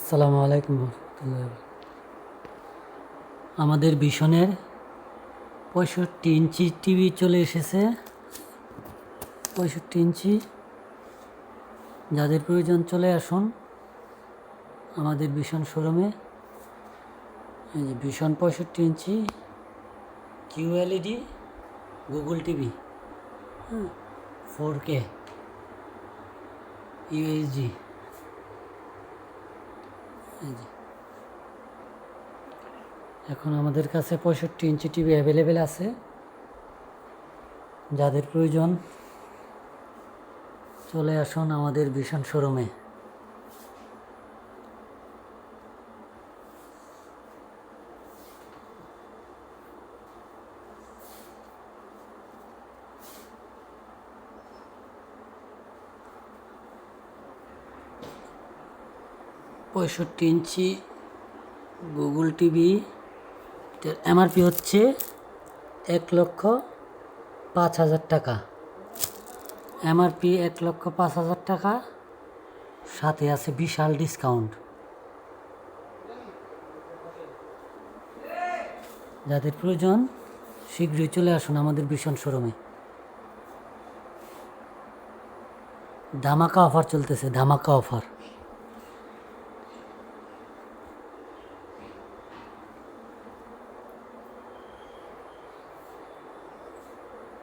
আসসালামু আলাইকুম আমাদের ভীষণের পঁয়ষট্টি ইঞ্চি টিভি চলে এসেছে। পঁয়ষট্টি ইঞ্চি। যাদের প্রয়োজন চলে আসুন আমাদের ভীষণ শোরুমে। ভীষণ পঁয়ষট্টি inch Q LED Google TV হ্যাঁ ফোর কে ইউএসজি এখন আমাদের কাছে পঁয়ষট্টি ইঞ্চি টিভি অ্যাভেলেবেল আছে। যাদের প্রয়োজন, চলে আসুন আমাদের ভীষণ শোরুমে। পঁয়ষট্টি ইঞ্চি গুগল টিভি। এমআরপি হচ্ছে এক লক্ষ পাঁচ হাজার টাকা। এমআরপি এক লক্ষ পাঁচ হাজার টাকা, সাথে আছে বিশাল ডিসকাউন্ট। যাদের প্রয়োজন, শীঘ্রই চলে আসুন আমাদের ভীষণ শোরুমে। ধামাকা অফার চলতেছে, ধামাকা অফার।